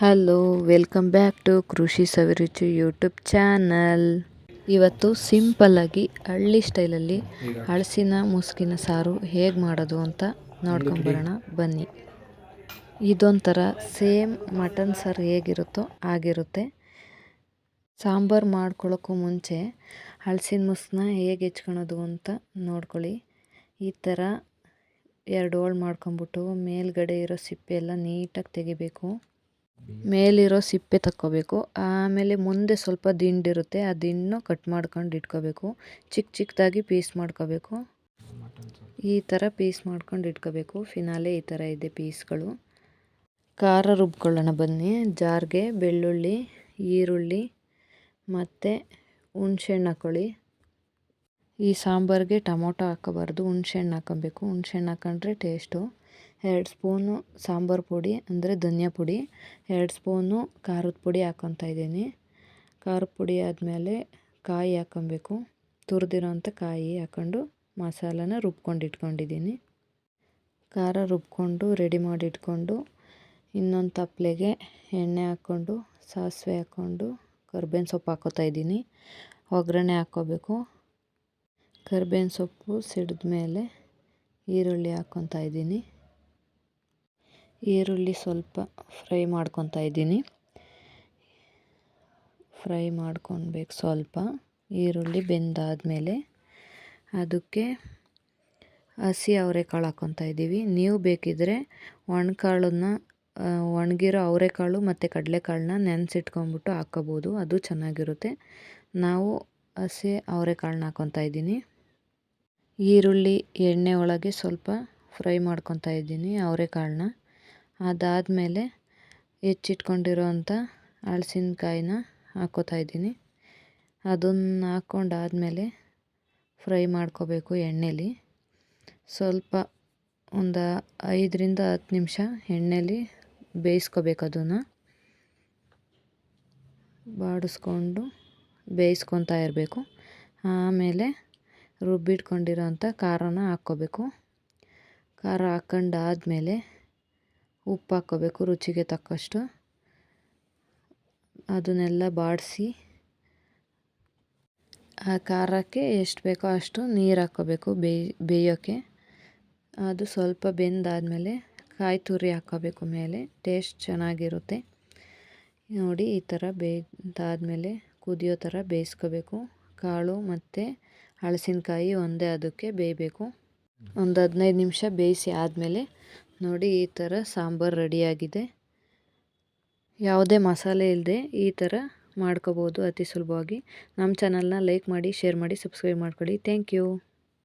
Hello welcome back to ಕೃಷಿ ಸವಿರುಚಿ YouTube channel. ಇವತ್ತು ಸಿಂಪಲ್ಲಾಗಿ ಹಳ್ಳಿ ಸ್ಟೈಲಲ್ಲಿ ಹಳಸಿನ ಮುಸುಕಿನ ಸಾರು ಹೇಗೆ ಮಾಡೋದು ಅಂತ ನೋಡ್ಕೊಂಬರೋಣ. ಬನ್ನಿ. ಇದೊಂಥರ ಸೇಮ್ ಮಟನ್ ಸಾರು ಹೇಗಿರುತ್ತೋ ಆಗಿರುತ್ತೆ ಸಾಂಬಾರು ಮಾಡ್ಕೊಳ್ಳೋಕ್ಕೂ ಮುಂಚೆ ಹಳಸಿನ ಮುಸ್ಕನ್ನ ಹೇಗೆ ಹೆಚ್ಕೊಳೋದು ಅಂತ ನೋಡ್ಕೊಳ್ಳಿ. ಈ ಥರ ಎರಡು ಹೋಳು ಮಾಡ್ಕೊಂಬಿಟ್ಟು ಮೇಲ್ಗಡೆ ಇರೋ ಸಿಪ್ಪೆ ಎಲ್ಲ ನೀಟಾಗಿ ತೆಗಿಬೇಕು. ಮೇಲಿರೋ ಸಿಪ್ಪೆ ತಕ್ಕೋಬೇಕು. ಆಮೇಲೆ ಮುಂದೆ ಸ್ವಲ್ಪ ದಿಂಡಿರುತ್ತೆ ಆ ದಿಂಡನ್ನು ಕಟ್ ಮಾಡ್ಕೊಂಡು ಇಟ್ಕೋಬೇಕು. ಚಿಕ್ಕ ಚಿಕ್ಕದಾಗಿ ಪೀಸ್ ಮಾಡ್ಕೋಬೇಕು. ಈ ಥರ ಪೀಸ್ ಮಾಡ್ಕೊಂಡು ಇಟ್ಕೋಬೇಕು. ಫಿನಾಲೆ ಈ ಥರ ಇದೆ ಪೀಸ್ಗಳು. ಖಾರ ರುಬ್ಕೊಳ್ಳೋಣ ಬನ್ನಿ. ಜಾರ್ಗೆ ಬೆಳ್ಳುಳ್ಳಿ, ಈರುಳ್ಳಿ ಮತ್ತು ಹುಣ್ಸೆಹಣ್ಣು ಹಾಕ್ಕೊಳ್ಳಿ ಈ ಸಾಂಬಾರಿಗೆ ಟೊಮೊಟೊ ಹಾಕೋಬಾರ್ದು. ಹುಣ್ಸೆಹಣ್ಣು ಹಾಕೊಬೇಕು ಹುಣ್ಸೆಹಣ್ಣು ಹಾಕೊಂಡ್ರೆ ಟೇಸ್ಟು. ಎರಡು ಸ್ಪೂನು ಸಾಂಬಾರು ಪುಡಿ, ಅಂದರೆ ಧನಿಯಾ ಪುಡಿ, ಎರಡು ಸ್ಪೂನು ಖಾರದ ಪುಡಿ ಹಾಕ್ಕೊತಾ ಇದ್ದೀನಿ. ಖಾರದ ಪುಡಿ ಆದಮೇಲೆ ಕಾಯಿ ಹಾಕ್ಕೊಬೇಕು ತುರಿದಿರೋಂಥ ಕಾಯಿ ಹಾಕ್ಕೊಂಡು ಮಸಾಲನ ರುಬ್ಕೊಂಡು ಇಟ್ಕೊಂಡಿದ್ದೀನಿ. ಖಾರ ರುಬ್ಕೊಂಡು, ರೆಡಿ ಮಾಡಿ ಇಟ್ಕೊಂಡು, ಇನ್ನೊಂದು ತಪ್ಪಲೆಗೆ ಎಣ್ಣೆ ಹಾಕ್ಕೊಂಡು ಸಾಸಿವೆ ಹಾಕ್ಕೊಂಡು ಕರ್ಬೇವಿನ ಸೊಪ್ಪು ಹಾಕೋತಾ ಇದ್ದೀನಿ. ಒಗ್ಗರಣೆ ಹಾಕ್ಕೋಬೇಕು ಕರ್ಬೇವಿನ ಸೊಪ್ಪು ಸಿಡಿದ ಮೇಲೆ ಈರುಳ್ಳಿ ಹಾಕ್ಕೊತಾ ಇದ್ದೀನಿ. ಈರುಳ್ಳಿ ಸ್ವಲ್ಪ ಫ್ರೈ ಮಾಡ್ಕೊತಾ ಇದ್ದೀನಿ. ಫ್ರೈ ಮಾಡ್ಕೊಳ್ಬೇಕು ಸ್ವಲ್ಪ. ಈರುಳ್ಳಿ ಬೆಂದಾದಮೇಲೆ ಅದಕ್ಕೆ ಹಸಿ ಅವರೆಕಾಳು ಹಾಕ್ಕೊತಾ ಇದ್ದೀವಿ. ನೀವು ಬೇಕಿದ್ದರೆ ಒಣಕಾಳನ್ನ ಒಣಗಿರೋ ಅವರೆಕಾಳು ಮತ್ತು ಕಡಲೆಕಾಳನ್ನ ನೆನೆಸಿಟ್ಕೊಂಬಿಟ್ಟು ಹಾಕ್ಕೋಬೋದು ಅದು ಚೆನ್ನಾಗಿರುತ್ತೆ. ನಾವು ಹಸಿ ಅವರೆಕಾಳನ್ನ ಹಾಕ್ಕೊತಾ ಇದ್ದೀನಿ. ಈರುಳ್ಳಿ ಎಣ್ಣೆ ಒಳಗೆ ಸ್ವಲ್ಪ ಫ್ರೈ ಮಾಡ್ಕೊತಾ ಇದ್ದೀನಿ ಅವರೆಕಾಳನ್ನ. ಅದಾದಮೇಲೆ ಹೆಚ್ಚಿಟ್ಕೊಂಡಿರೋಂಥ ಹಳಸಿನ್ಕಾಯಿನ ಹಾಕ್ಕೋತಾ ಇದ್ದೀನಿ. ಅದನ್ನು ಹಾಕ್ಕೊಂಡಾದಮೇಲೆ ಫ್ರೈ ಮಾಡ್ಕೋಬೇಕು ಎಣ್ಣೆಲಿ. ಸ್ವಲ್ಪ ಒಂದು ಐದರಿಂದ ಹತ್ತು ನಿಮಿಷ ಎಣ್ಣೆಲಿ ಬೇಯಿಸ್ಕೋಬೇಕು ಅದನ್ನು. ಬಾಡಿಸ್ಕೊಂಡು ಬೇಯಿಸ್ಕೊತಾ ಇರಬೇಕು. ಆಮೇಲೆ ರುಬ್ಬಿಟ್ಕೊಂಡಿರೋಂಥ ಖಾರನ ಹಾಕ್ಕೋಬೇಕು. ಖಾರ ಹಾಕ್ಕೊಂಡಾದ್ಮೇಲೆ ಉಪ್ಪು ಹಾಕೋಬೇಕು ರುಚಿಗೆ ತಕ್ಕಷ್ಟು. ಅದನ್ನೆಲ್ಲ ಬಾಡಿಸಿ, ಆ ಖಾರಕ್ಕೆ ಎಷ್ಟು ಬೇಕೋ ಅಷ್ಟು ನೀರು ಹಾಕೋಬೇಕು ಬೇಯ್ ಬೇಯೋಕ್ಕೆ ಅದು ಸ್ವಲ್ಪ ಬೆಂದಾದಮೇಲೆ ಕಾಯಿ ತುರಿ ಹಾಕೋಬೇಕು ಮೇಲೆ, ಟೇಸ್ಟ್ ಚೆನ್ನಾಗಿರುತ್ತೆ. ನೋಡಿ, ಈ ಥರ ಬೇಯ್ದಾದಮೇಲೆ ಕುದಿಯೋ ಥರ ಬೇಯಿಸ್ಕೋಬೇಕು. ಕಾಳು ಮತ್ತು ಹಳಸಿನಕಾಯಿ ಒಂದೇ ಅದಕ್ಕೆ ಬೇಯಬೇಕು. ಒಂದು ಹದಿನೈದು ನಿಮಿಷ ಬೇಯಿಸಿ ಆದಮೇಲೆ ನೋಡಿ, ಈ ಥರ ಸಾಂಬಾರು ರೆಡಿಯಾಗಿದೆ. ಯಾವುದೇ ಮಸಾಲೆ ಇಲ್ಲದೆ ಈ ಥರ ಮಾಡ್ಕೋಬೋದು ಅತಿ ಸುಲಭವಾಗಿ. ನಮ್ಮ ಚಾನಲ್ನ ಲೈಕ್ ಮಾಡಿ, ಶೇರ್ ಮಾಡಿ, ಸಬ್ಸ್ಕ್ರೈಬ್ ಮಾಡ್ಕೊಳ್ಳಿ. Thank you.